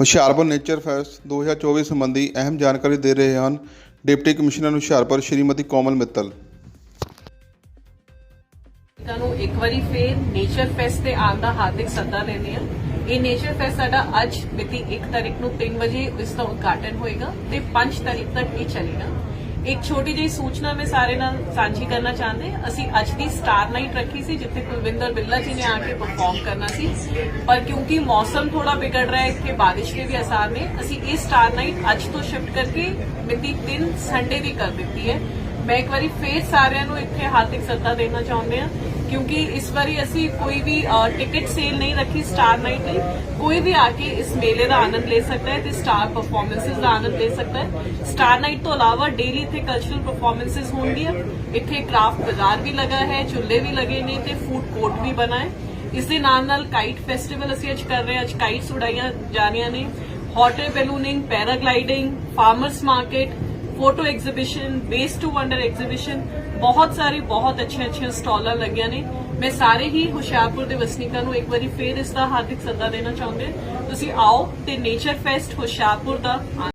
Hoshiarpur nature fest 2024 ਸੰਬੰਧੀ ਅਹਿਮ ਜਾਣਕਾਰੀ ਦੇ ਰਹੇ ਹਨ ਡਿਪਟੀ ਕਮਿਸ਼ਨਰ ਹੁਸ਼ਿਆਰਪੁਰ ਸ਼੍ਰੀਮਤੀ ਕੋਮਲ ਮਿੱਤਲ। ਤੁਹਾਨੂੰ ਇੱਕ ਵਾਰੀ ਫੇਰ ਨੇਚਰ ਫੈਸਟ ਤੇ ਆਉਣ ਦਾ ਹਾਰਦਿਕ ਸੱਦਾ ਦਿੰਦੇ ਆ ਇਹ ਨੇਚਰ ਫੈਸਟ ਸਾਡਾ ਅੱਜ ਮਿਤੀ 1 ਤਾਰੀਖ ਨੂੰ 3 ਵਜੇ ਇਸ ਦਾ ਉਦਘਾਟਨ ਹੋਏਗਾ ਤੇ 5 ਤਾਰੀਖ ਤੱਕ ਇਹ ਚੱਲੇਗਾ। ਇੱਕ ਛੋਟੀ ਜਿਹੀ ਸੂਚਨਾ ਮੈਂ ਸਾਰੇ ਨਾਲ ਸਾਂਝੀ ਕਰਨਾ ਚਾਹੁੰਦੇ ਅਸੀਂ ਅੱਜ ਦੀ ਸਟਾਰ ਨਾਈਟ ਰੱਖੀ ਸੀ, ਜਿੱਥੇ ਕੁਲਵਿੰਦਰ ਬਿੱਲਾ ਜੀ ਨੇ ਆ ਕੇ ਪਰਫਾਰਮ ਕਰਨਾ ਸੀ। ਪਰ ਕਿਉਂਕਿ ਮੌਸਮ ਥੋੜਾ ਵਿਗੜ ਰਿਹਾ ਹੈ, ਇੱਥੇ ਬਾਰਿਸ਼ ਦੇ ਵੀ ਅਸਾਰ ਨੇ, ਅਸੀਂ ਇਹ ਸਟਾਰ ਨਾਈਟ ਅੱਜ ਤੋਂ ਸ਼ਿਫਟ ਕਰਕੇ ਮਿਤੀ 3 ਸੰਡੇ ਦੀ ਕਰ ਦਿੱਤੀ ਹੈ। ਮੈਂ ਇੱਕ ਵਾਰੀ ਫੇਰ ਸਾਰਿਆਂ ਨੂੰ ਇੱਥੇ ਹਾਰਦਿਕ ਸੱਦਾ ਦੇਣਾ ਚਾਹੁੰਦੇ ਹਾਂ, ਕਿਉਂਕਿ ਇਸ ਵਾਰੀ ਅਸੀਂ ਕੋਈ ਵੀ ਟਿਕਟ ਸੇਲ ਨਹੀਂ ਰੱਖੀ ਸਟਾਰ ਨਾਈਟ ਲਈ। ਕੋਈ ਵੀ ਆ ਕੇ ਇਸ ਮੇਲੇ ਦਾ ਆਨੰਦ ਲੈ ਸਕਦਾ ਹੈ ਤੇ ਸਟਾਰ ਪਰਫਾਰਮੈਂਸਸ ਦਾ ਆਨੰਦ ਲੈ ਸਕਦਾ ਹੈ। ਸਟਾਰ ਨਾਈਟ ਤੋਂ ਇਲਾਵਾ ਡੇਲੀ ਇੱਥੇ ਕਲਚਰਲ ਪਰਫਾਰਮੈਂਸਸ ਹੋਣਗੀਆਂ। ਇੱਥੇ ਕ੍ਰਾਫਟ ਬਾਜ਼ਾਰ ਵੀ ਲੱਗਾ ਹੈ, ਝੁੱਲੇ ਵੀ ਲਗੇ ਨੇ ਤੇ ਫੂਡ ਕੋਰਟ ਵੀ ਬਣਾ ਹੈ। ਇਸ ਦੇ ਨਾਲ ਨਾਲ ਕਾਈਟ ਫੈਸਟੀਵਲ ਅਸੀਂ ਅੱਜ ਕਰ ਰਹੇ ਹਾਂ। ਅੱਜ ਕਾਈਟਸ ਉਡਾਈਆਂ ਜਾ ਰਹੀਆਂ ਨੇ। Hot air ballooning paragliding farmers market photo exhibition base to wonder exhibition ਬਹੁਤ ਸਾਰੇ ਬਹੁਤ ਅੱਛੀਆਂ ਅੱਛੀਆਂ ਸਟਾਲਾਂ ਲੱਗੀਆਂ ਨੇ ਮੈਂ ਸਾਰੇ ਹੀ ਹੁਸ਼ਿਆਰਪੁਰ ਦੇ ਵਸਨੀਕਾਂ ਨੂੰ ਇੱਕ ਵਾਰੀ ਫੇਰ ਇਸ ਦਾ ਹਾਰਦਿਕ ਸੱਦਾ ਦੇਣਾ ਚਾਹੁੰਦੇ ਤੁਸੀਂ ਆਓ ਤੇ ਨੇਚਰ ਫੈਸਟ ਹੁਸ਼ਿਆਰਪੁਰ ਦਾ